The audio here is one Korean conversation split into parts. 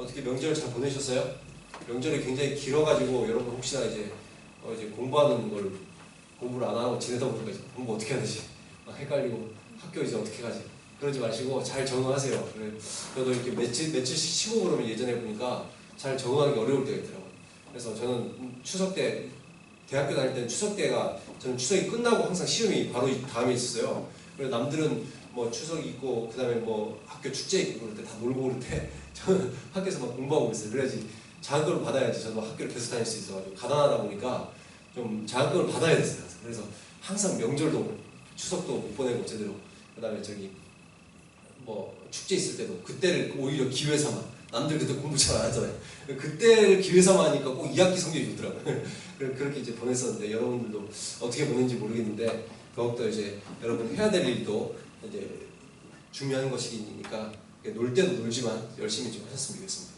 어떻게 명절 잘 보내셨어요? 명절이 굉장히 길어가지고 여러분 혹시나 이제 어 이제 공부하는 걸 공부를 안 하고 지내다 보니까 공부 어떻게 해야 되지? 막 헷갈리고 학교 이제 어떻게 가지? 그러지 마시고 잘 적응하세요. 그래, 저도 이렇게 며칠 며칠씩 쉬고 그러면 예전에 보니까 잘 적응하기 어려울 때가 있더라고요. 그래서 저는 추석 때 대학교 다닐 때는 추석 때가 저는 추석이 끝나고 항상 시험이 바로 이 다음에 있었어요. 그래서 남들은 뭐 추석 있고 그다음에 뭐 학교 축제 있고 그럴 때 다 놀고 그럴 때 저는 학교에서 막 공부하고 있어요. 그래야지 자격증을 받아야지 저도 학교를 계속 다닐 수 있어가지고 가난하다 보니까 좀 자격증을 받아야 됐어요. 그래서 항상 명절도 추석도 못 보내고 제대로 그다음에 저기 뭐 축제 있을 때도 그때를 오히려 기회 삼아 남들 그때 공부 잘 안 하잖아요. 그때를 기회 삼아 하니까 꼭 2학기 성적이 좋더라고요. 그렇게 이제 보냈었는데 여러분들도 어떻게 보는지 모르겠는데 더욱더 이제 여러분 해야 될 일도 이제 중요한 것이니까 놀 때도 놀지만 열심히 좀 하셨으면 좋겠습니다.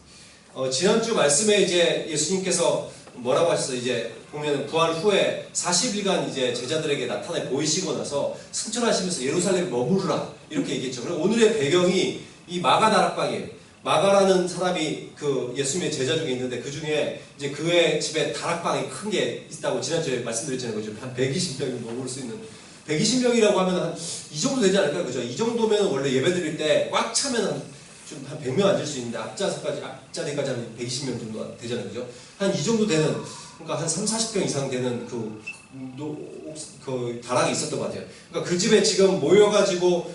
어, 지난주 말씀에 이제 예수님께서 뭐라고 하셨어요? 이제 보면 부활 후에 40일간 이제 제자들에게 나타내 보이시고 나서 승천하시면서 예루살렘에 머무르라 이렇게 얘기했죠. 그리고 오늘의 배경이 이 마가 다락방이에요. 마가라는 사람이 그 예수님의 제자 중에 있는데 그 중에 이제 그의 집에 다락방이 큰 게 있다고 지난주에 말씀드렸잖아요. 한 120명이 머물 수 있는 120명이라고 하면 한 이 정도 되지 않을까요? 그죠? 이 정도면 원래 예배 드릴 때 꽉 차면 한 좀 한 100명 앉을 수 있는데 앞자리까지 앞자리까지 한 120명 정도 되잖아요. 그죠? 한 이 정도 되는 그러니까 한 3, 40평 이상 되는 그, 노, 그 다락이 있었던 것 같아요. 그러니까 그 집에 지금 모여가지고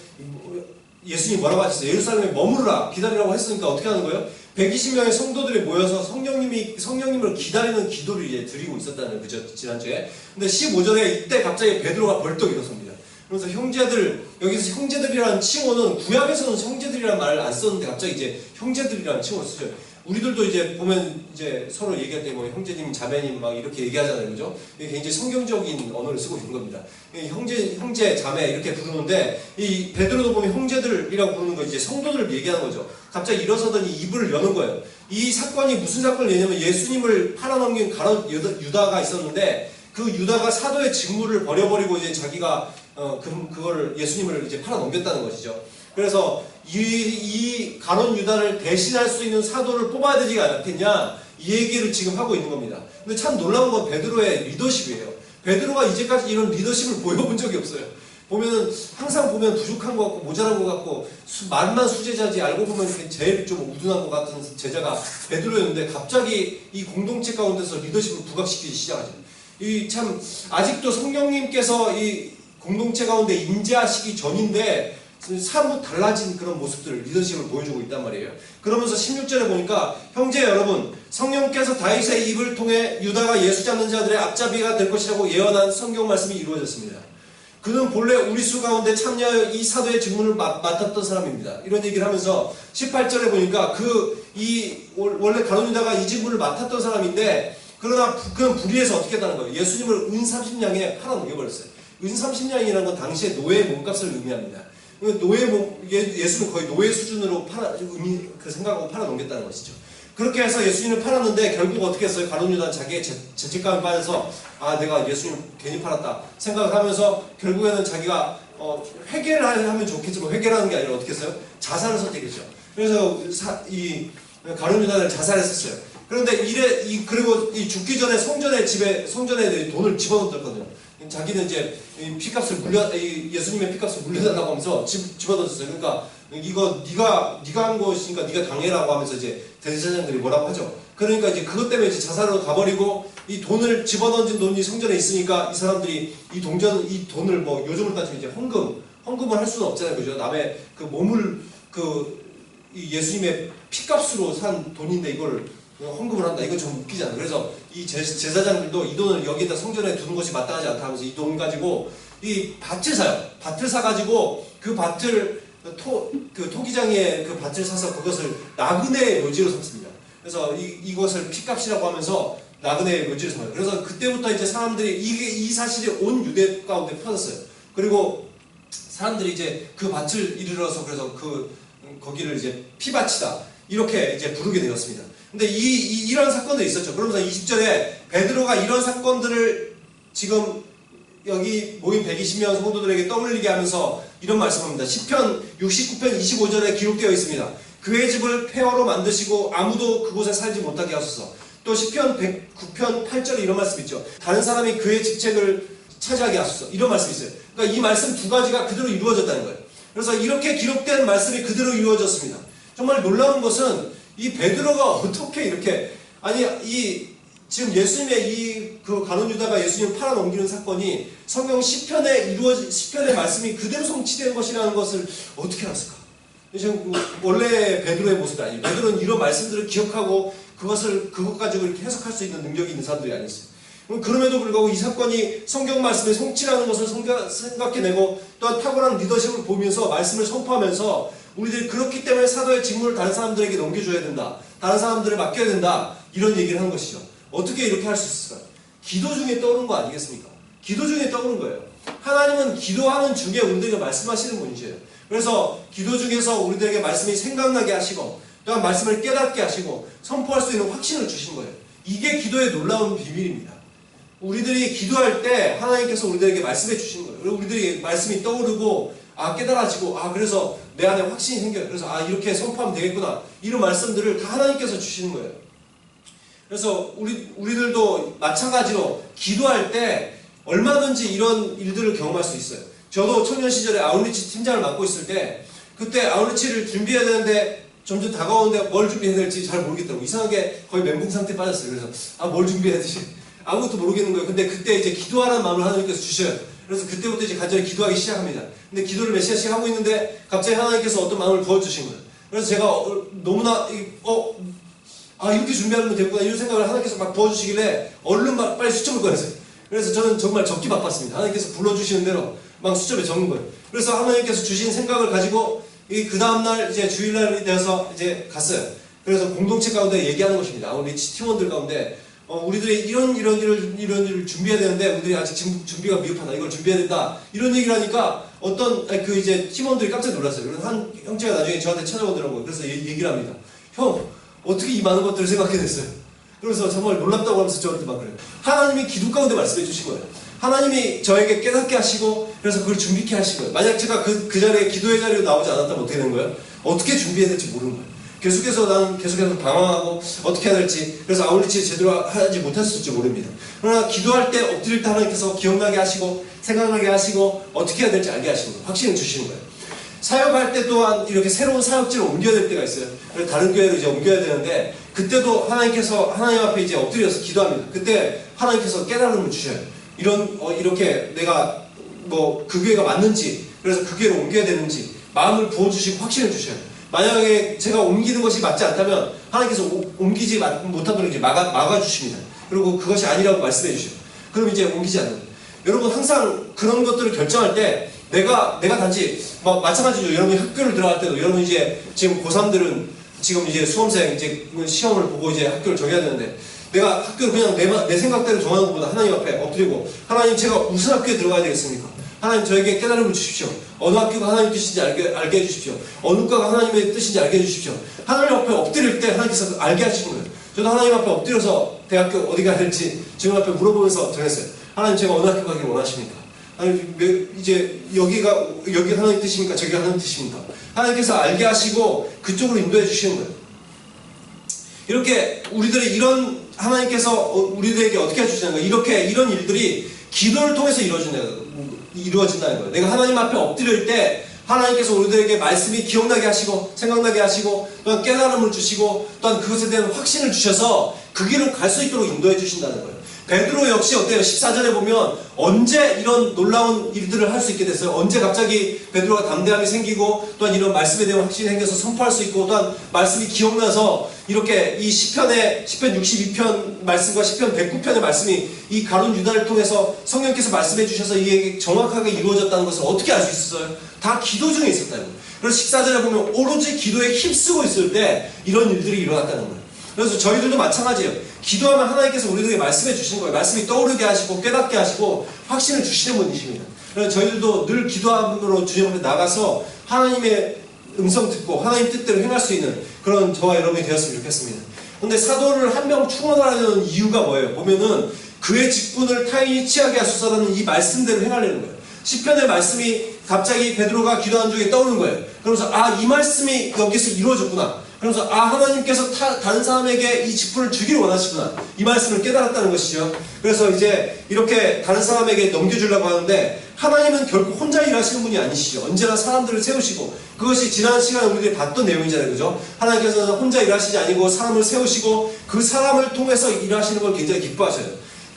예수님이 뭐라고 하셨어요? 예루살렘에 머무르라 기다리라고 했으니까 어떻게 하는 거예요? 120명의 성도들이 모여서 성령님이 성령님을 기다리는 기도를 이제 드리고 있었다는. 그죠? 지난주에. 근데 15절에 이때 갑자기 베드로가 벌떡 일어섭니다. 그래서 형제들 여기서 형제들이라는 칭호는 구약에서는 형제들이라는 말을 안 썼는데 갑자기 이제 형제들이라는 칭호를 쓰죠. 우리들도 이제 보면 이제 서로 얘기할 때 뭐 형제님, 자매님 막 이렇게 얘기하잖아요, 그죠? 이게 굉장히 성경적인 언어를 쓰고 있는 겁니다. 이 형제, 형제, 자매 이렇게 부르는데 이 베드로도 보면 형제들이라고 부르는 거 이제 성도들을 얘기하는 거죠. 갑자기 일어서더니 입을 여는 거예요. 이 사건이 무슨 사건이냐면 예수님을 팔아넘긴 가롯 유다- 유다가 있었는데 그 유다가 사도의 직무를 버려버리고 이제 자기가 어, 그, 그거를 예수님을 이제 팔아넘겼다는 것이죠. 그래서 이, 이 가론 유다를 대신할 수 있는 사도를 뽑아야 되지 않겠냐 이 얘기를 지금 하고 있는 겁니다. 근데 참 놀라운 건 베드로의 리더십이에요. 베드로가 이제까지 이런 리더십을 보여본 적이 없어요. 보면은 항상 보면 부족한 것 같고 모자란 것 같고 수- 말만 수제자지 알고 보면 제일 좀 우둔한 것 같은 제자가 베드로였는데 갑자기 이 공동체 가운데서 리더십을 부각시키기 시작하죠. 이 참 아직도 성령님께서 이 공동체 가운데 임재하시기 전인데 사뭇 달라진 그런 모습들을 리더십을 보여주고 있단 말이에요. 그러면서 16절에 보니까 형제 여러분 성령께서 다윗의 입을 통해 유다가 예수 잡는 자들의 앞잡이가 될 것이라고 예언한 성경 말씀이 이루어졌습니다. 그는 본래 우리 수 가운데 참여하여 이 사도의 맡- 맡았던 사람입니다. 이런 얘기를 하면서 18절에 보니까 그 이 원래 가론 유다가 이 직분을 맡았던 사람인데 그러나 부- 그는 불의해서 어떻게 했다는 거예요? 예수님을 은 30냥에 팔아 넘겨버렸어요. 은 30냥이라는 건 당시에 노예 몸값을 의미합니다. 그 노예 몸, 예- 예수는 거의 노예 수준으로 팔아, 의미, 그 생각하고 팔아 넘겼다는 것이죠. 그렇게 해서 예수님을 팔았는데 결국 어떻게 했어요? 가론 유다는 자기의 제- 죄책감에 빠져서 아 내가 예수님 괜히 팔았다 생각을 하면서 결국에는 자기가 어, 회개를 하면 좋겠지만 회개를 하는 게 아니라 어떻게 했어요? 자살을 선택했죠. 그래서 사- 이 가론 유다는 자살했었어요. 그런데 이래 이 그리고 이 죽기 전에 성전에 집에 성전에 돈을 집어넣었거든요. 자기는 이제 이 피값을 물려 이 예수님의 피값을 물려달라고 하면서 집 집어넣었어요. 그러니까 이거 네가 네가 한 것이니까 네가 당해라고 하면서 이제 대제사장들이 뭐라고 하죠. 그러니까 이제 그것 때문에 이제 자살로 가버리고 이 돈을 집어넣은 돈이 성전에 있으니까 이 사람들이 이 동전 이 돈을 뭐 요즘을 따지면 이제 헌금 헌금을 할 수는 없잖아요, 그죠? 남의 그 몸을 그이 예수님의 피값으로 산 돈인데 이걸 헌금을 한다. 이거 좀 웃기잖아. 그래서 이 제, 제사장들도 이 돈을 여기다 성전에 두는 것이 마땅하지 않다 하면서 이 돈 가지고 이 밭을 사요. 밭을 사가지고 그 밭을 토, 그 토기장에 그 밭을 사서 그것을 나그네의 묘지로 삼습니다. 그래서 이, 이것을 피값이라고 하면서 나그네의 묘지로 삼아요. 그래서 그때부터 이제 사람들이 이게 이 사실이 온 유대 가운데 퍼졌어요. 그리고 사람들이 이제 그 밭을 이르러서 그래서 그 음, 거기를 이제 피밭이다 이렇게 이제 부르게 되었습니다. 근데 이, 이 이 런 사건들이 있었죠. 그러면서 20절에 베드로가 이런 사건들을 지금 여기 모인 120명 성도들에게 떠올리게 하면서 이런 말씀합니다. 10편 69편 25절에 기록되어 있습니다. 그의 집을 폐허로 만드시고 아무도 그곳에 살지 못하게 하소서. 또 시편 109편 8절에 이런 말씀 있죠. 다른 사람이 그의 직책을 차지하게 하소서. 이런 말씀이 있어요. 그러니까 이 말씀 두 가지가 그대로 이루어졌다는 거예요. 그래서 이렇게 기록된 말씀이 그대로 이루어졌습니다. 정말 놀라운 것은 이 베드로가 어떻게 이렇게 아니 이 지금 예수님의 이 그 가론 유다가 예수님 팔아 넘기는 사건이 성경 시편에 이루어진 시편의 말씀이 그대로 성취된 것이라는 것을 어떻게 알았을까? 지금 그 원래 베드로의 모습이 아니에요. 베드로는 이런 말씀들을 기억하고 그것을 그것 가지고 이렇게 해석할 수 있는 능력이 있는 사람들이 아니었어요. 그럼 그럼에도 불구하고 이 사건이 성경 말씀의 성취라는 것을 생각해내고 또한 탁월한 리더십을 보면서 말씀을 선포하면서 우리들이 그렇기 때문에 사도의 직무를 다른 사람들에게 넘겨줘야 된다. 다른 사람들을 맡겨야 된다. 이런 얘기를 하는 것이죠. 어떻게 이렇게 할 수 있을까요? 기도 중에 떠오른 거 아니겠습니까? 기도 중에 떠오른 거예요. 하나님은 기도하는 중에 우리들에게 말씀하시는 분이세요. 그래서 기도 중에서 우리들에게 말씀이 생각나게 하시고 또한 말씀을 깨닫게 하시고 선포할 수 있는 확신을 주신 거예요. 이게 기도의 놀라운 비밀입니다. 우리들이 기도할 때 하나님께서 우리들에게 말씀해 주신 거예요. 그리고 우리들이 말씀이 떠오르고 아 깨달아지고 아 그래서 내 안에 확신이 생겨요. 그래서 아 이렇게 선포하면 되겠구나. 이런 말씀들을 다 하나님께서 주시는 거예요. 그래서 우리 우리들도 마찬가지로 기도할 때 얼마든지 이런 일들을 경험할 수 있어요. 저도 청년 시절에 아웃리치 팀장을 맡고 있을 때 그때 아웃리치를 준비해야 되는데 점점 다가오는데 뭘 준비해야 될지 잘 모르겠더라고. 이상하게 거의 멘붕 상태 에 빠졌어요. 그래서 아 뭘 준비해야 되지? 아무것도 모르겠는 거예요. 근데 그때 이제 기도하라는 마음을 하나님께서 주셔요. 그래서 그때부터 이제 간절히 기도하기 시작합니다. 근데 기도를 몇 시간씩 하고 있는데 갑자기 하나님께서 어떤 마음을 부어주신 거예요. 그래서 제가 어, 너무나 이- 어, 아 이렇게 준비하면 됐구나 이런 생각을 하나님께서 막 부어주시길래 얼른 막 빨리 수첩을 꺼냈어요. 그래서 저는 정말 적기 바빴습니다. 하나님께서 불러주시는 대로 막 수첩에 적는 거예요. 그래서 하나님께서 주신 생각을 가지고 이그 다음날 이제 주일날이 되어서 이제 갔어요. 그래서 공동체 가운데 얘기하는 것입니다. 우리 팀원들 가운데 어, 우리들이 이런 이런 일을 이런 일을 준비해야 되는데 우리들이 아직 준비가 미흡하다. 이걸 준비해야 된다. 이런 얘기를 하니까 어떤 아니, 그 이제 팀원들이 깜짝 놀랐어요. 그래서 한 형제가 나중에 저한테 찾아오더라고요. 그래서 얘- 얘기를 합니다. 형 어떻게 이 많은 것들을 생각해냈어요? 그래서 정말 놀랍다고 하면서 저한테 막 그래요. 하나님이 기도 가운데 말씀해 주신 거예요. 하나님이 저에게 깨닫게 하시고 그래서 그걸 준비케 하신 거예요. 만약 제가 그, 그 자리에 기도의 자리로 나오지 않았다면 어떻게 되는 거예요? 어떻게 준비해야 될지 모르는 거예요. 계속해서 나는 계속해서 방황하고 어떻게 해야 될지 그래서 아울리치 제대로 하지 못했을지 모릅니다. 그러나 기도할 때 엎드릴 때 하나님께서 기억나게 하시고 생각나게 하시고 어떻게 해야 될지 알게 하시는 거예요. 확신을 주시는 거예요. 사역할 때 또한 이렇게 새로운 사역지를 옮겨야 될 때가 있어요. 다른 교회로 이제 옮겨야 되는데 그때도 하나님께서 하나님 앞에 이제 엎드려서 기도합니다. 그때 하나님께서 깨달음을 주셔요. 이런 어, 이렇게 내가 뭐 그 교회가 맞는지 그래서 그 교회로 옮겨야 되는지 마음을 부어주시고 확신을 주셔요. 만약에 제가 옮기는 것이 맞지 않다면 하나님께서 오- 옮기지 마- 못하도록 이제 막아, 막아주십니다. 그리고 그것이 아니라고 말씀해 주셔요. 그럼 이제 옮기지 않는. 여러분 항상 그런 것들을 결정할 때 내가 내가 단지 뭐 마찬가지로 여러분이 학교를 들어갈 때도 여러분 이제 지금 고3들은 지금 이제 수험생 이제 시험을 보고 이제 학교를 정해야 되는데 내가 학교를 그냥 내, 마- 내 생각대로 정하는 것보다 하나님 앞에 엎드리고 하나님 제가 무슨 학교에 들어가야 되겠습니까? 하나님 저에게 깨달음을 주십시오. 어느 학교가 하나님 뜻인지 알게, 알게 해주십시오. 어느 과가 하나님의 뜻인지 알게 해주십시오. 하나님 앞에 엎드릴 때 하나님께서 알게 하시는 거예요. 저도 하나님 앞에 엎드려서 대학교 어디 가야 될지 주님 앞에 물어보면서 정했어요. 하나님 제가 어느 학교 가길 원하십니까? 하나님 왜- 이제 여기가 여기 하나님 뜻입니까? 저기가 하나님 뜻입니까? 하나님께서 알게 하시고 그쪽으로 인도해 주시는 거예요. 이렇게 우리들이 이런 하나님께서 어, 우리들에게 어떻게 해주시는 거예요? 이렇게 이런 일들이 기도를 통해서 이루어진다는 이루어진다는 거예요. 내가 하나님 앞에 엎드릴 때 하나님께서 우리들에게 말씀이 기억나게 하시고 생각나게 하시고 또한 깨달음을 주시고 또한 그것에 대한 확신을 주셔서 그 길을 갈 수 있도록 인도해 주신다는 거예요. 베드로 역시 어때요? 14절에 보면 언제 이런 놀라운 일들을 할 수 있게 됐어요? 언제 갑자기 베드로가 담대함이 생기고 또한 이런 말씀에 대한 확신이 생겨서 선포할 수 있고 또한 말씀이 기억나서 이렇게 이 시편의 시편 62편 말씀과 시편 109편의 말씀이 이 가론 유다를 통해서 성령께서 말씀해 주셔서 이게 정확하게 이루어졌다는 것을 어떻게 알 수 있었어요? 다 기도 중에 있었다는 거예요. 그래서 14절에 보면 오로지 기도에 힘쓰고 있을 때 이런 일들이 일어났다는 거예요. 그래서 저희들도 마찬가지예요. 기도하면 하나님께서 우리들에게 말씀해 주시는 거예요. 말씀이 떠오르게 하시고 깨닫게 하시고 확신을 주시는 분이십니다. 그래서 저희들도 늘 기도함으로 주님 앞에 나가서 하나님의 음성 듣고 하나님 뜻대로 행할 수 있는 그런 저와 여러분이 되었으면 좋겠습니다. 근데 사도를 한 명 충원하려는 이유가 뭐예요? 보면은 그의 직분을 타인이 취하게 하소서라는 이 말씀대로 행하려는 거예요. 시편의 말씀이 갑자기 베드로가 기도한 중에 떠오르는 거예요. 그러면서 아 이 말씀이 여기서 이루어졌구나. 그러면서 아 하나님께서 타- 다른 사람에게 이 직분을 주기를 원하시구나 이 말씀을 깨달았다는 것이죠. 그래서 이제 이렇게 다른 사람에게 넘겨주려고 하는데 하나님은 결국 혼자 일하시는 분이 아니시죠. 언제나 사람들을 세우시고 그것이 지난 시간에 우리들이 봤던 내용이잖아요, 그죠? 하나님께서는 혼자 일하시지 아니고 사람을 세우시고 그 사람을 통해서 일하시는 걸 굉장히 기뻐하셔요.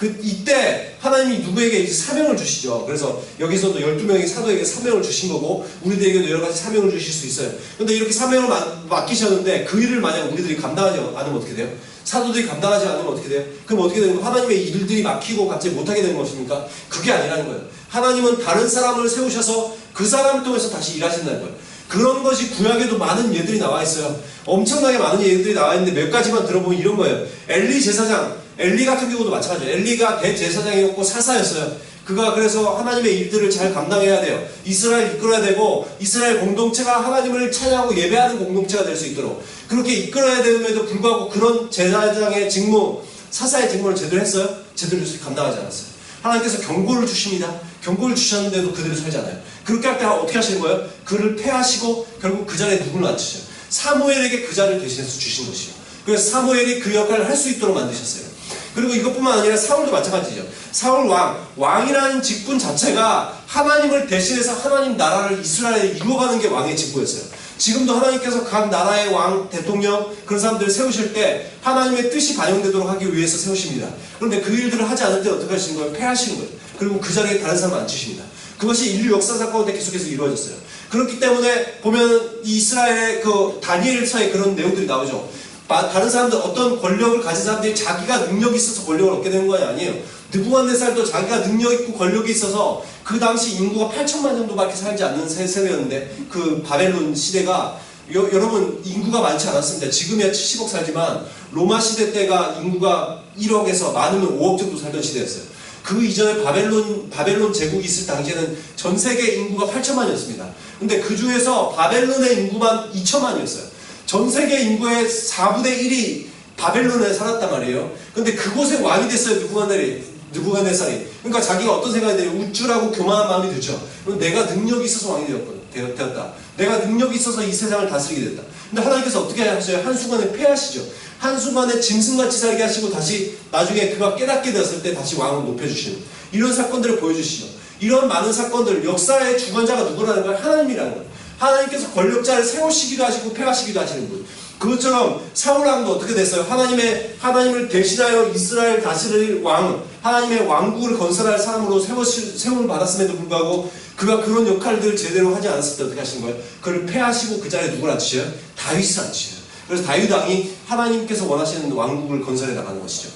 그 이때 하나님이 누구에게 이제 사명을 주시죠. 그래서 여기서도 12명의 사도에게 사명을 주신 거고 우리들에게도 여러 가지 사명을 주실 수 있어요. 근데 이렇게 사명을 마- 맡기셨는데 그 일을 만약 우리들이 감당하지 않으면 어떻게 돼요? 사도들이 감당하지 않으면 어떻게 돼요? 그럼 어떻게 되는 거예요? 하나님의 일들이 막히고 갑자기 못하게 되는 것입니까? 그게 아니라는 거예요. 하나님은 다른 사람을 세우셔서 그 사람을 통해서 다시 일하신다는 거예요. 그런 것이 구약에도 많은 예들이 나와 있어요. 엄청나게 많은 예들이 나와 있는데 몇 가지만 들어보면 이런 거예요. 엘리 제사장, 엘리 같은 경우도 마찬가지예요. 엘리가 대제사장이었고 사사였어요. 그가 그래서 하나님의 일들을 잘 감당해야 돼요. 이스라엘 이끌어야 되고 이스라엘 공동체가 하나님을 찬양하고 예배하는 공동체가 될 수 있도록 그렇게 이끌어야 됨에도 불구하고 그런 제사장의 직무, 사사의 직무를 제대로 했어요? 제대로 감당하지 않았어요. 하나님께서 경고를 주십니다. 경고를 주셨는데도 그대로 살지 않아요. 그렇게 할 때 어떻게 하시는 거예요? 그를 패하시고 결국 그 자리에 누구를 앉히셔요. 사무엘에게 그 자리를 대신해서 주신 것이요. 그래서 사무엘이 그 역할을 할 수 있도록 만드셨어요. 그리고 이것뿐만 아니라 사울도 마찬가지죠. 사울 왕, 왕이라는 직분 자체가 하나님을 대신해서 하나님 나라를 이스라엘에 이루어가는 게 왕의 직분이었어요. 지금도 하나님께서 각 나라의 왕, 대통령, 그런 사람들을 세우실 때 하나님의 뜻이 반영되도록 하기 위해서 세우십니다. 그런데 그 일들을 하지 않을 때 어떻게 하시는 거예요? 패하시는 거예요. 그리고 그 자리에 다른 사람을 앉히십니다. 그것이 인류 역사 사건에 계속해서 이루어졌어요. 그렇기 때문에 보면 이 이스라엘의 그 다니엘서에 그런 내용들이 나오죠. 마- 다른 사람들 어떤 권력을 가진 사람들이 자기가 능력이 있어서 권력을 얻게 되는 건 아니에요. 느부갓네살도 자기가 능력 있고 권력이 있어서 그 당시 인구가 8천만 정도밖에 살지 않는 세- 세대였는데 그 바벨론 시대가 여, 여러분 인구가 많지 않았습니다. 지금이야 70억 살지만 로마 시대 때가 인구가 1억에서 많으면 5억 정도 살던 시대였어요. 그 이전에 바벨론 바벨론 제국이 있을 당시에는 전 세계 인구가 8천만이었습니다. 근데 그 중에서 바벨론의 인구만 2천만이었어요. 전 세계 인구의 4분의 1이 바벨론에 살았단 말이에요. 근데 그곳에 왕이 됐어요. 누구가네살이. 누구가네살이. 그러니까 자기가 어떤 생각이 들어요? 우쭐하고 교만한 마음이 들죠. 그럼 내가 능력이 있어서 왕이 되었다. 내가 능력이 있어서 이 세상을 다스리게 됐다. 근데 하나님께서 어떻게 하셔요? 한순간에 패하시죠. 한순간에 짐승같이 살게 하시고 다시 나중에 그가 깨닫게 되었을 때 다시 왕을 높여주시는 이런 사건들을 보여주시죠. 이런 많은 사건들, 역사의 주관자가 누구라는 걸 하나님이라는 거예요. 하나님께서 권력자를 세우시기도 하시고 패하시기도 하시는 분. 그것처럼 사울왕도 어떻게 됐어요? 하나님의 하나님을 대신하여 이스라엘 다스릴 왕, 하나님의 왕국을 건설할 사람으로 세우시, 세움을 받았음에도 불구하고 그가 그런 역할들을 제대로 하지 않았을 때 어떻게 하시는 거예요? 그를 패하시고 그 자리에 누구를 앉히셔요? 다윗을 앉히셔요. 그래서 다윗 왕이 하나님께서 원하시는 왕국을 건설해 나가는 것이죠.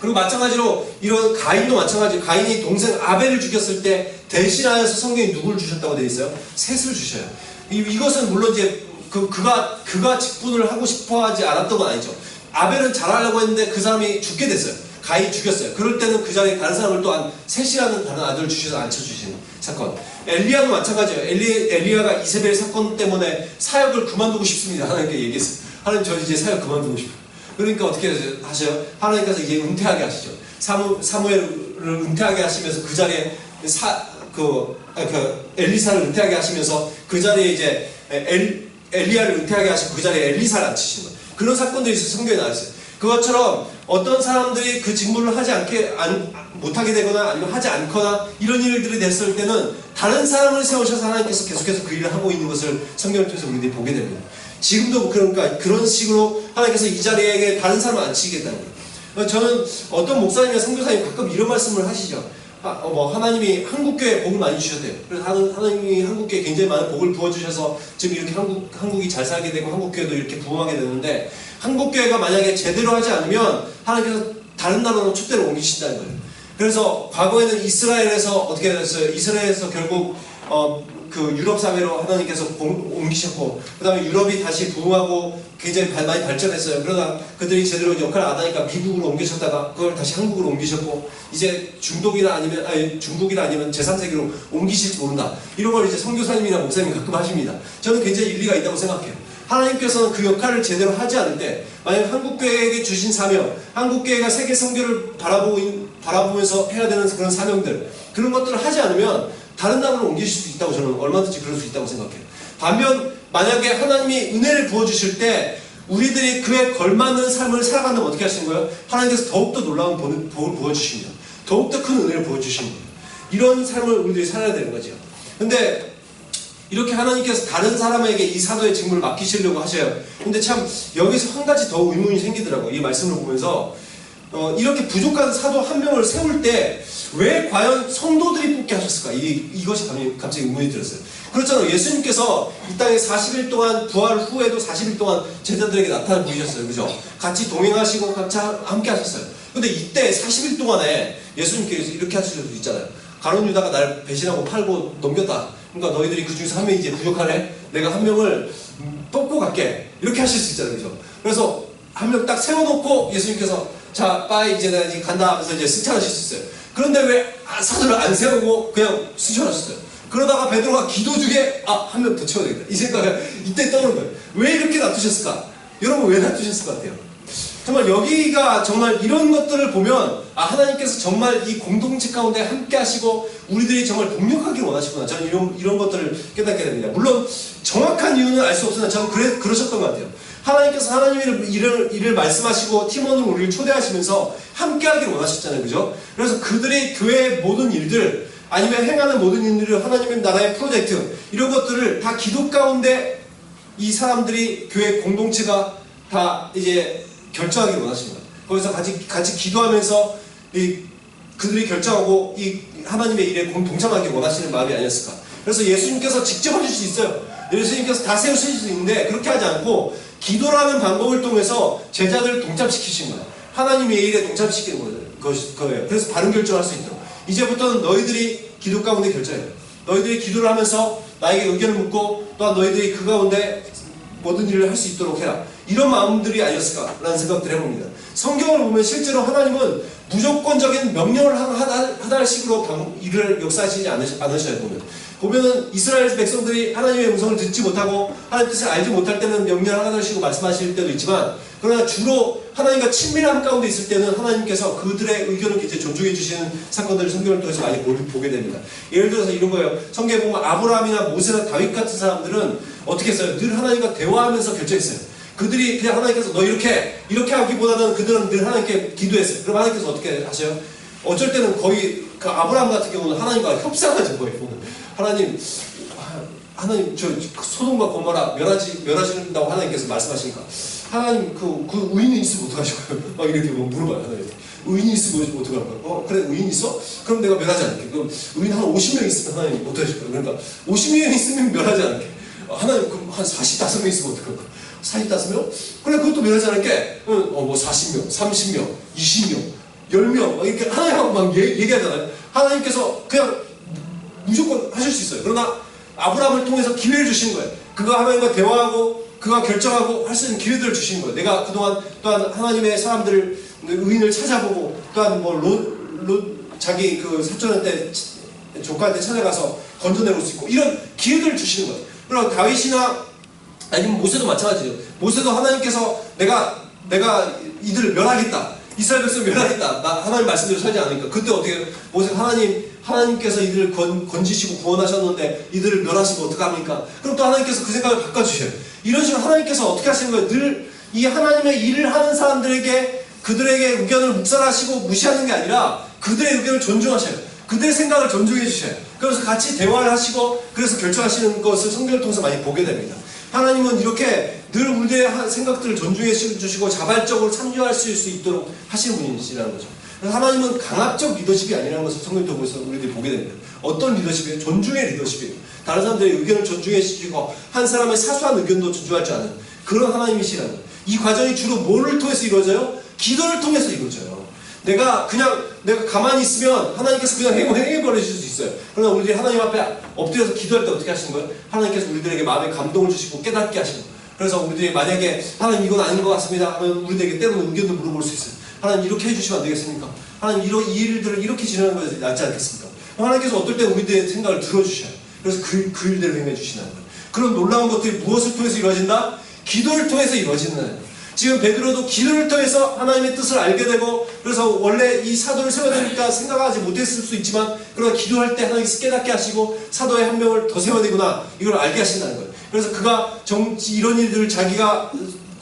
그리고 마찬가지로 이런 가인도 마찬가지 가인이 동생 아벨을 죽였을 때 대신하여서 성경이 누구를 주셨다고 되어 있어요? 셋을 주셔요. 이, 이것은 물론 이제 그, 그가 그가 직분을 하고 싶어 하지 않았던 건 아니죠. 아벨은 잘하려고 했는데 그 사람이 죽게 됐어요. 가인 죽였어요. 그럴 때는 그 자리에 다른 사람을 또한 셋이라는 다른 아들을 주셔서 앉혀주시는 사건. 엘리야도 마찬가지예요. 엘리, 엘리야가 이세벨 사건 때문에 사역을 그만두고 싶습니다. 하나님께 얘기했어요. 하나님 저 이제 사역 그만두고 싶어요. 그러니까 어떻게 하셔요? 하나님께서 이제 은퇴하게 하시죠. 사무, 사무엘을 은퇴하게 하시면서 그 자리에 사, 그, 아, 그 엘리사를 은퇴하게 하시면서 그 자리에 이제 엘, 엘리야를 은퇴하게 하시고 그 자리에 엘리사를 앉히시는 거예요. 그런 사건들이. 성경에 나와 있어요. 그것처럼 어떤 사람들이 그 직무를 하지 않게 안, 못하게 되거나 아니면 하지 않거나 이런 일들이 됐을 때는 다른 사람을 세우셔서 하나님께서 계속해서 그 일을 하고 있는 것을 성경을 통해서 우리들이 보게 됩니다. 지금도 그러니까 그런 식으로 하나님께서 이 자리에 다른 사람을 앉히겠다는 거예요. 저는 어떤 목사님이나 선교사님 가끔 이런 말씀을 하시죠. 아, 어, 뭐 하나님이 한국교회 복을 많이 주셨대요. 그래서 하나- 하나님이 한국교회 굉장히 많은 복을 부어주셔서 지금 이렇게 한국 한국이 잘 살게 되고 한국교회도 이렇게 부흥하게 되는데 한국교회가 만약에 제대로 하지 않으면 하나님께서 다른 나라로 촛대를 옮기신다는 거예요. 그래서 과거에는 이스라엘에서 어떻게 됐어요? 이스라엘에서 결국 어, 그 유럽 사회로 하나님께서 공- 옮기셨고 그 다음에 유럽이 다시 부흥하고 굉장히 발- 많이 발전했어요. 그러다 그들이 제대로 역할을 안 하니까 미국으로 옮기셨다가 그걸 다시 한국으로 옮기셨고 이제 중독이나 아니면 아니 중국이나 아니면 제3세계로 옮기실지 모른다. 이런 걸 이제 선교사님이나 목사님이 가끔 하십니다. 저는 굉장히 일리가 있다고 생각해요. 하나님께서는 그 역할을 제대로 하지 때 만약 한국교회에게 주신 사명, 한국교회가 세계 선교를 바라보고 있- 바라보면서 해야 되는 그런 사명들 그런 것들을 하지 않으면 다른 나라로 옮기실 수 있다고 저는 얼마든지 그럴 수 있다고 생각해요. 반면 만약에 하나님이 은혜를 부어주실 때 우리들이 그에 걸맞는 삶을 살아간다면 어떻게 하시는 거예요? 하나님께서 더욱더 놀라운 복- 복을 부어주십니다. 더욱더 큰 은혜를 부어주십니다. 이런 삶을 우리들이 살아야 되는 거죠. 근데 이렇게 하나님께서 다른 사람에게 이 사도의 직무를 맡기시려고 하셔요. 근데 참 여기서 한 가지 더 의문이 생기더라고요. 이 말씀을 보면서 어, 이렇게 부족한 사도 한 명을 세울 때 왜 과연 성도들이 뽑게 하셨을까? 이, 이것이 갑자기, 의문이 들었어요. 그렇잖아요. 예수님께서 이 땅에 40일 동안 부활 후에도 40일 동안 제자들에게 나타나 보이셨어요. 그죠? 같이 동행하시고 같이 하- 함께 하셨어요. 근데 이때 40일 동안에 예수님께서 이렇게 하실 수도 있잖아요. 가론 유다가 날 배신하고 팔고 넘겼다. 그러니까 너희들이 그 중에서 한 명이 이제 부족하네. 내가 한 명을 음, 뽑고 갈게. 이렇게 하실 수 있잖아요. 그죠? 그래서 한 명 딱 세워놓고 예수님께서 자, 빠이 이제 내가 이제 간다 하면서 이제 있어요. 그런데 왜 아, 사도를 안 세우고 그냥 승천하셨어요? 그러다가 베드로가 기도 중에 아, 한 명 더 채워야 되겠다. 이 생각이 이때 떠오른 거예요. 왜 이렇게 놔두셨을까? 여러분 왜 놔두셨을 것 같아요? 정말 여기가 정말 이런 것들을 보면 아 하나님께서 정말 이 공동체 가운데 함께 하시고 우리들이 정말 동력하길 원하시구나 저는 이런 이런 것들을 깨닫게 됩니다 물론 정확한 이유는 알 수 없으나 저는 그래 그러셨던 것 같아요 하나님께서 하나님의 일을, 일을 말씀하시고 팀원으로 우리를 초대하시면서 함께 하길 원하셨잖아요 그죠 그래서 그들이 교회의 모든 일들 아니면 행하는 모든 일들을 하나님의 나라의 프로젝트 이런 것들을 다 기도 가운데 이 사람들이 교회 공동체가 다 이제 결정하기 원하십니다. 거기서 같이 같이 기도하면서 이 그들이 결정하고 이 하나님의 일에 공- 동참하기 원하시는 마음이 아니었을까. 그래서 예수님께서 직접 하실 수 있어요. 예수님께서 다 세우실 수 있는데 그렇게 하지 않고 기도라는 방법을 통해서 제자들을 동참시키신 거예요. 하나님의 일에 동참시키는 거예요. 그래서 바른 결정할 수 있도록. 이제부터는 너희들이 기도 가운데 결정해요. 너희들이 기도를 하면서 나에게 의견을 묻고 또한 너희들이 그 가운데 모든 일을 할 수 있도록 해라. 이런 마음들이 아니었을까라는 생각들을 해봅니다. 성경을 보면 실제로 하나님은 무조건적인 명령을 하- 하다- 하다식으로 방- 일을 역사하시지 않으셔요, 보면. 보면은 이스라엘 백성들이 하나님의 음성을 듣지 못하고 하나님 뜻을 알지 못할 때는 명령을 하다식으로 말씀하실 때도 있지만 그러나 주로 하나님과 친밀함 가운데 있을 때는 하나님께서 그들의 의견을 굉장히 존중해 주시는 사건들을 성경을 통해서 많이 보- 보게 됩니다. 예를 들어서 이런 거예요. 성경에 보면 아브라함이나 모세나 다윗 같은 사람들은 어떻게 했어요? 늘 하나님과 대화하면서 결정했어요. 그들이 그냥 하나님께서 너 이렇게 이렇게 하기보다는 그들은 늘 하나님께 기도했어요. 그럼 하나님께서 어떻게 하셔요? 어쩔 때는 거의 그 아브라함 같은 경우는 하나님과 협상하죠 거의 보면 하나님 아, 하나님 저 소돔과 고모라 멸하지 멸하신다고 하나님께서 말씀하시니까 하나님 그, 그 의인이 있으면 어떡하실까요? 막 이렇게 뭐 물어봐요 하나님 의인이 있으면 어떡할까요? 어 그래 의인 있어? 그럼 내가 멸하지 않을게 그럼 의인 한 50명 있으면 하나님 어떡하실까요? 그러니까 50명 있으면 멸하지 않을게 어, 하나님 그럼 한 45명 있으면 어떡할까? 45명? 그래 그것도 멸하지 않을게 응, 어, 뭐 40명, 30명, 20명 10명 막 이렇게 하나님하고 막 얘- 얘기하잖아요 하나님께서 그냥 무조건 하실 수 있어요. 그러나 아브라함을 통해서 기회를 주시는 거예요. 그가 하나님과 대화하고 그가 결정하고 할 수 있는 기회들을 주시는 거예요. 내가 그동안 또한 하나님의 사람들을 의인을 찾아보고 또한 뭐 롯, 롯 자기 그 사촌한테 조카한테 찾아가서 건져내올 수 있고 이런 기회들을 주시는 거예요. 그리고 다윗이나 아니면 모세도 마찬가지예요. 모세도 하나님께서 내가 내가 이들을 멸하겠다. 이스라엘 백성 멸하겠다. 나 하나님 말씀대로 살지 않으니까 그때 어떻게 모세 하나님 하나님께서 이들을 건, 건지시고 구원하셨는데 이들을 멸하시면 어떡합니까? 그럼 또 하나님께서 그 생각을 바꿔주셔요. 이런 식으로 하나님께서 어떻게 하시는 거예요? 늘 이 하나님의 일을 하는 사람들에게 그들에게 의견을 묵살하시고 무시하는 게 아니라 그들의 의견을 존중하셔요. 그들의 생각을 존중해 주셔요. 그래서 같이 대화를 하시고 그래서 결정하시는 것을 성경을 통해서 많이 보게 됩니다. 하나님은 이렇게 늘 우리의 하- 생각들을 존중해 주시고 자발적으로 참여할 수 있도록 하시는 분이시라는 거죠. 하나님은 강압적 리더십이 아니라는 것을 성경 통해서 우리들이 보게 됩니다. 어떤 리더십이에요? 존중의 리더십이에요. 다른 사람들의 의견을 존중해 주시고 한 사람의 사소한 의견도 존중할 줄 아는 그런 하나님이시라는 거예요. 이 과정이 주로 뭐를 통해서 이루어져요? 기도를 통해서 이루어져요. 내가 그냥 내가 가만히 있으면 하나님께서 그냥 행해, 행해 버리실 수 있어요. 그러나 우리들이 하나님 앞에 엎드려서 기도할 때 어떻게 하시는 거예요? 하나님께서 우리들에게 마음의 감동을 주시고 깨닫게 하시고 그래서 우리들이 만약에 하나님 이건 아닌 것 같습니다 하면 우리들에게 때로는 의견도 물어볼 수 있어요. 하나님 이렇게 해주시면 안 되겠습니까? 하나님 이런 이 일들을 이렇게 진행하는 것이 낫지 않겠습니까? 하나님께서 어떨 때 우리들의 생각을 들어주셔요. 그래서 그, 그 일대로 행해 주시는 거예요. 그런 놀라운 것들이 무엇을 통해서 이루어진다? 기도를 통해서 이루어지는 거예요. 지금 베드로도 기도를 통해서 하나님의 뜻을 알게 되고 그래서 원래 이 사도를 세워야 되니까 생각하지 못했을 수 있지만 그러나 기도할 때 하나님께서 깨닫게 하시고 사도의 한 명을 더 세워야 되구나 이걸 알게 하신다는 거예요. 그래서 그가 정치 이런 일들을 자기가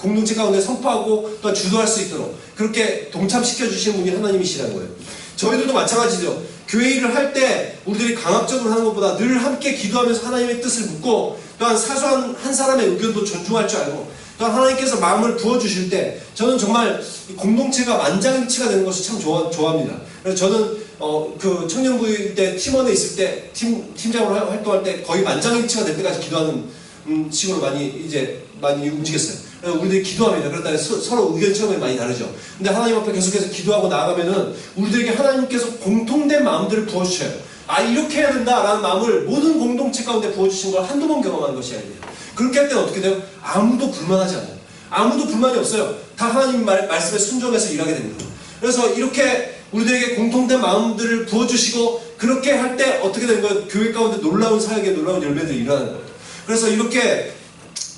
공동체 가운데 선포하고 또 주도할 수 있도록 그렇게 동참시켜 주시는 분이 하나님이시라는 거예요. 저희들도 마찬가지죠. 교회 일을 할 때 우리들이 강압적으로 하는 것보다 늘 함께 기도하면서 하나님의 뜻을 묻고 또한 사소한 한 사람의 의견도 존중할 줄 알고 또한 하나님께서 마음을 부어주실 때 저는 정말 이 공동체가 만장일치가 되는 것을 참 좋아, 좋아합니다. 그래서 저는 어, 그 청년부일 때 팀원에 있을 때 팀, 팀장으로 활- 활동할 때 거의 만장일치가 될 때까지 기도하는 음, 식으로 많이 이제 많이 움직였어요. 그래서 우리들이 기도합니다. 그러다 서, 서로 의견 처음에 많이 다르죠. 근데 하나님 앞에 계속해서 기도하고 나아가면은 우리들에게 하나님께서 공통된 마음들을 부어주셔요. 아 이렇게 해야 된다라는 마음을 모든 공동체 가운데 부어주신 걸 한두 번 경험하는 것이 아니에요. 그렇게 할 때는 어떻게 돼요? 아무도 불만하지 않아요. 아무도 불만이 없어요. 다 하나님 말, 말씀에 순종해서 일하게 됩니다. 그래서 이렇게 우리들에게 공통된 마음들을 부어주시고 그렇게 할 때 어떻게 되는 거예요? 교회 가운데 놀라운 사역에 놀라운 열매들이 일어나는 거예요. 그래서 이렇게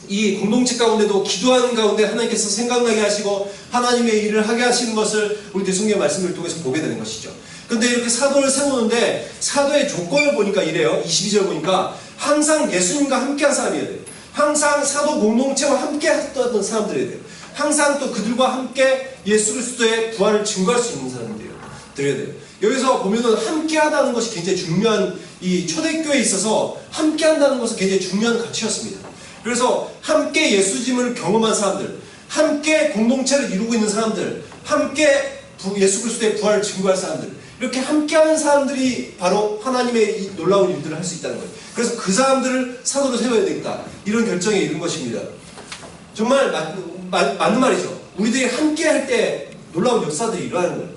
이 공동체 가운데도 기도하는 가운데 하나님께서 생각나게 하시고 하나님의 일을 하게 하시는 것을 우리 성경 말씀을 통해서 보게 되는 것이죠. 근데 이렇게 사도를 세우는데 사도의 조건을 보니까 이래요. 22절 보니까 항상 예수님과 함께한 사람이어야 돼요. 항상 사도 공동체와 함께 했던 사람들이어야 돼요. 항상 또 그들과 함께 예수 그리스도의 부활을 증거할 수 있는 사람들이에요. 드려야 돼요. 여기서 보면은 함께 하다는 것이 굉장히 중요한 이 초대교회에 있어서 함께 한다는 것은 굉장히 중요한 가치였습니다. 그래서 함께 예수짐을 경험한 사람들, 함께 공동체를 이루고 있는 사람들, 함께 부- 예수 그리스도의 부활을 증거할 사람들, 이렇게 함께하는 사람들이 바로 하나님의 이 놀라운 일들을 할 수 있다는 거예요. 그래서 그 사람들을 사도로 세워야 되겠다. 이런 결정에 이른 것입니다. 정말 맞, 맞, 맞는 말이죠. 우리들이 함께 할 때 놀라운 역사들이 일어나는 거예요.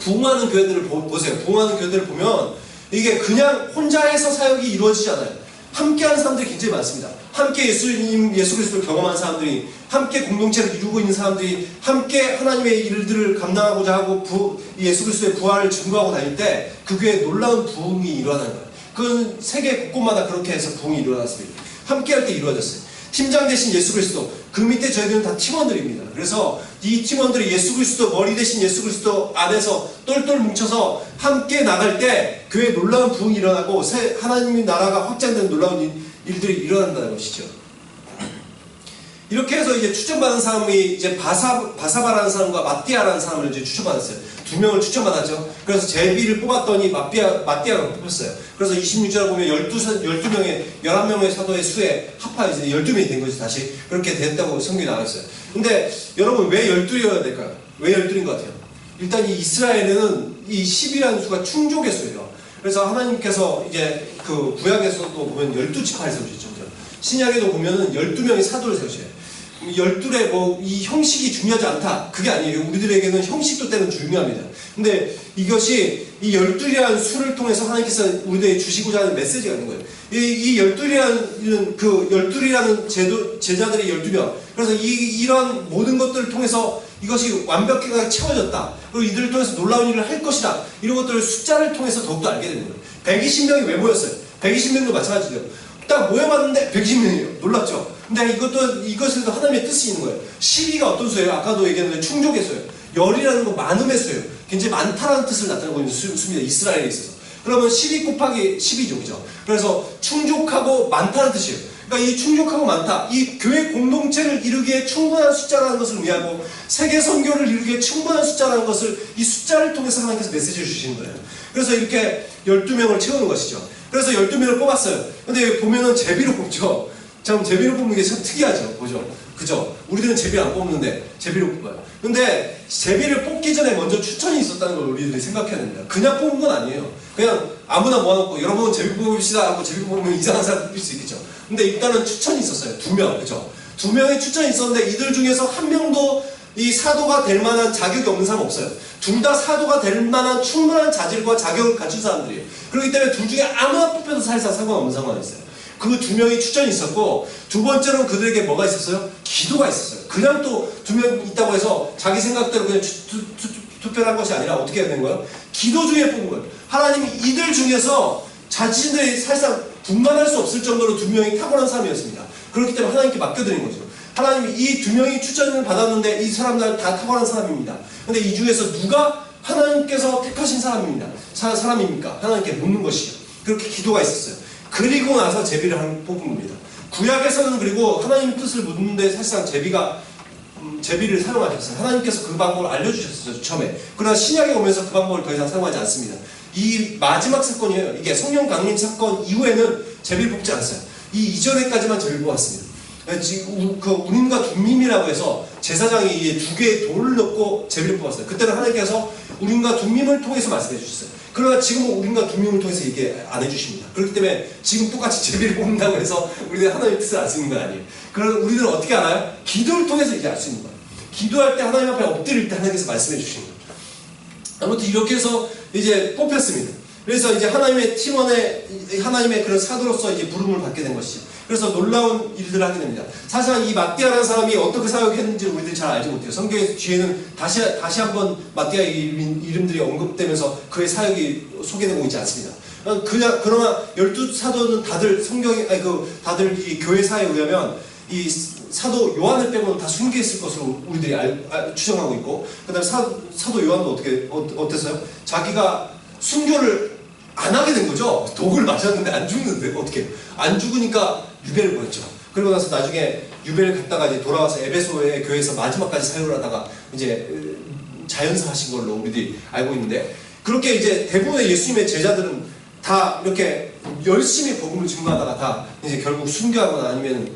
부흥하는 교회들을 보, 보세요. 부흥하는 교회들을 보면 이게 그냥 혼자 해서 사역이 이루어지지 않아요. 함께하는 사람들이 굉장히 많습니다. 함께 예수님, 예수 그리스도를 경험한 사람들이, 함께 공동체를 이루고 있는 사람들이, 함께 하나님의 일들을 감당하고자 하고 부, 이 예수 그리스도의 부활을 증거하고 다닐 때 그 교회에 놀라운 부흥이 일어나는 거예요. 그건 세계 곳곳마다 그렇게 해서 부흥이 일어났습니다. 함께할 때 이루어졌어요. 팀장 대신 예수 그리스도 그 밑에 저희들은 다 팀원들입니다. 그래서 이 팀원들이 예수 그리스도 머리 대신 예수 그리스도 안에서 똘똘 뭉쳐서 함께 나갈 때 교회에 놀라운 부흥이 일어나고 새 하나님의 나라가 확장되는 놀라운 일- 일들이 일어난다는 것이죠. 이렇게 해서 이제 추천받은 사람이 이제 바사, 바사바라는 사람과 마띠아라는 사람을 이제 추천받았어요. 두 명을 추천받았죠. 그래서 제비를 뽑았더니 마띠아, 마띠아가 뽑혔어요. 그래서 26절에 보면 12, 12명의, 11명의 사도의 수에 합하 이제 12명이 된 거지, 다시. 그렇게 됐다고 성경이 나와 있어요. 근데 여러분 왜 12이어야 될까요? 왜 12인 것 같아요? 일단 이 이스라엘에는 이 10이라는 수가 충족의 수예요. 그래서 하나님께서 이제 그 구약에서도 보면 12지파를 세우셨죠. 신약에도 보면은 12명의 사도를 세우셔요. 열둘의 뭐 이 형식이 중요하지 않다. 그게 아니에요. 우리들에게는 형식도 때는 중요합니다. 근데 이것이 이 열둘이라는 수를 통해서 하나님께서 우리에게 주시고자 하는 메시지가 있는 거예요. 이, 이 열둘이라는 그 열둘이라는 제도 제자들이 열두 명. 그래서 이 이런 모든 것들을 통해서 이것이 완벽하게 채워졌다. 그리고 이들을 통해서 놀라운 일을 할 것이다. 이런 것들을 숫자를 통해서 더욱더 알게 되는 거예요. 120명이 왜 모였어요? 120명도 마찬가지죠. 딱 모여봤는데 120명이에요. 놀랍죠? 근데 이것도, 이것에도 하나님의 뜻이 있는 거예요. 12가 어떤 수예요? 아까도 얘기했는데 충족의 수예요. 열이라는 건 많음의 수예요. 굉장히 많다라는 뜻을 나타내고 있는 수, 수입니다. 이스라엘에 있어서. 그러면 12 곱하기 12죠. 그죠? 그래서 충족하고 많다는 뜻이에요. 그러니까 이 충족하고 많다. 이 교회 공동체를 이루기에 충분한 숫자라는 것을 의미하고 세계 선교를 이루기에 충분한 숫자라는 것을 이 숫자를 통해서 하나님께서 메시지를 주시는 거예요. 그래서 이렇게 12명을 채우는 것이죠. 그래서 12명을 뽑았어요. 근데 보면은 제비로 뽑죠. 참 제비로 뽑는 게 참 특이하죠. 보죠. 그죠? 우리들은 제비 안 뽑는데 제비로 뽑아요. 근데 제비를 뽑기 전에 먼저 추천이 있었다는 걸 우리들이 생각해야 됩니다. 그냥 뽑은 건 아니에요. 그냥 아무나 모아놓고 여러분 제비 뽑읍시다 하고 제비 뽑으면 이상한 사람 뽑힐 수 있겠죠. 근데 일단은 추천이 있었어요. 두 명. 그죠? 두 명의 추천이 있었는데 이들 중에서 한 명도 이 사도가 될 만한 자격이 없는 사람 없어요. 둘 다 사도가 될 만한 충분한 자질과 자격을 갖춘 사람들이에요. 그렇기 때문에 둘 중에 아무나 뽑혀도 사실상 상관없는 상황이 있어요. 그 두 명이 추천이 있었고 두 번째로는 그들에게 뭐가 있었어요? 기도가 있었어요. 그냥 또 두 명 있다고 해서 자기 생각대로 그냥 투, 투, 투, 투표를 한 것이 아니라 어떻게 해야 되는 거예요? 기도 중에 뽑은 거예요. 하나님이 이들 중에서 자신들이 사실상 분간할 수 없을 정도로 두 명이 탁월한 사람이었습니다. 그렇기 때문에 하나님께 맡겨드린 거죠. 하나님이 이 두 명이 추천을 받았는데 이 사람들 다 탁월한 사람입니다. 근데 이 중에서 누가 하나님께서 택하신 사람입니다. 사, 사람입니까? 하나님께 묻는 것이죠. 그렇게 기도가 있었어요. 그리고 나서 제비를 한 뽑은 겁니다. 구약에서는 그리고 하나님 뜻을 묻는데 사실상 제비가 음, 제비를 사용하셨어요. 하나님께서 그 방법을 알려주셨어요 처음에. 그러나 신약에 오면서 그 방법을 더 이상 사용하지 않습니다. 이 마지막 사건이에요. 이게 성령 강림 사건 이후에는 제비를 뽑지 않았어요. 이 이전에까지만 제비를 뽑았습니다. 지금 우- 그 운임과 둠밈이라고 해서 제사장이 이두 개의 돌을 넣고 제비를 뽑았어요. 그때는 하나님께서 우림과 둠밈을 통해서 말씀해 주셨어요. 그러나 지금은 우림과 둠밈을 통해서 얘기 안 해주십니다. 그렇기 때문에 지금 똑같이 제비를 뽑는다고 해서 우리는 하나님의 뜻을 알 수 있는 건 아니에요. 그러나 우리는 어떻게 알아요? 기도를 통해서 이제 알 수 있는 거예요. 기도할 때 하나님 앞에 엎드릴 때 하나님께서 말씀해 주시는 거예요. 아무튼 이렇게 해서 이제 뽑혔습니다. 그래서 이제 하나님의 팀원의 하나님의 그런 사도로서 이제 부름을 받게 된 것이죠. 그래서 놀라운 일들을 하게 됩니다. 사실상 이 마띠아라는 사람이 어떻게 사역했는지 우리들이 잘 알지 못해요. 성경의 뒤에는 다시 다시 한번 마띠아의 이름, 이름들이 언급되면서 그의 사역이 소개되고 있지 않습니다. 그냥 그러나 열두 사도는 다들 성경에 아니 그 다들 이 교회 사에 의하면 이 사도 요한을 빼고는 다 순교했을 것으로 우리들이 알, 알- 추정하고 있고 그 다음에 사, 사도 요한도 어떻게 어, 어땠어요? 자기가 순교를 안 하게 된 거죠. 독을 마셨는데 안 죽는데 어떻게? 안 죽으니까 유배를 보냈죠. 그리고 나서 나중에 유배를 갔다가 이제 돌아와서 에베소의 교회에서 마지막까지 사역을 하다가 이제 음, 자연사하신 걸로 우리들이 알고 있는데 그렇게 이제 대부분의 예수님의 제자들은 다 이렇게 열심히 복음을 증거하다가 다 이제 결국 순교하거나 아니면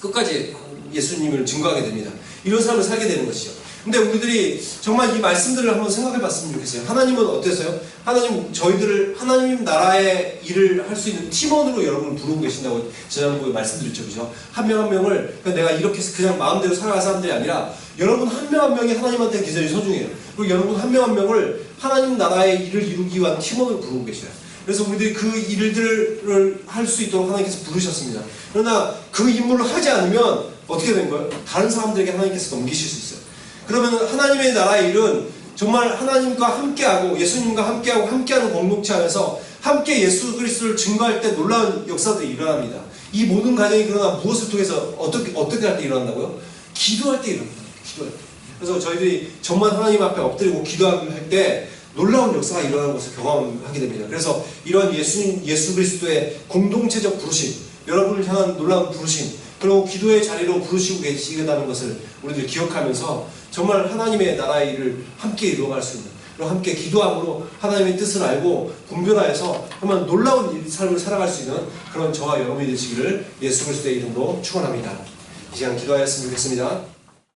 끝까지 예수님을 증거하게 됩니다. 이런 삶을 살게 되는 것이죠. 근데 우리들이 정말 이 말씀들을 한번 생각해 봤으면 좋겠어요. 하나님은 어땠어요? 하나님, 저희들을 하나님 나라의 일을 할 수 있는 팀원으로 여러분을 부르고 계신다고 지난번에 말씀드렸죠. 그죠? 한 명 한 명을 그냥 내가 이렇게 그냥 마음대로 살아갈 사람들이 아니라 여러분 한 명 한 명이 하나님한테 기절이 소중해요. 그리고 여러분 한 명 한 명을 하나님 나라의 일을 이루기 위한 팀원을 부르고 계셔요. 그래서 우리들이 그 일들을 할 수 있도록 하나님께서 부르셨습니다. 그러나 그 임무를 하지 않으면 어떻게 된 거예요? 다른 사람들에게 하나님께서 넘기실 수 있어요. 그러면 하나님의 나라의 일은 정말 하나님과 함께하고 예수님과 함께하고 함께하는 공동체 안에서 함께 예수 그리스도를 증거할 때 놀라운 역사들이 일어납니다. 이 모든 과정이 그러나 무엇을 통해서 어떻게 어떻게 할 때 일어난다고요? 기도할 때 일어납니다. 기도할 때. 그래서 저희들이 정말 하나님 앞에 엎드리고 기도할 때 놀라운 역사가 일어나는 것을 경험하게 됩니다. 그래서 이런 예수 예수 그리스도의 공동체적 부르심, 여러분을 향한 놀라운 부르심, 그리고 기도의 자리로 부르시고 계시다는 것을 우리들 기억하면서 정말 하나님의 나라의 일을 함께 이루어갈 수 있는 그리고 함께 기도함으로 하나님의 뜻을 알고 분별하여서 정말 놀라운 일- 삶을 살아갈 수 있는 그런 저와 여러분이 되시기를 예수 그리스도의 이름으로 축원합니다. 이 시간 기도하였으면 좋겠습니다.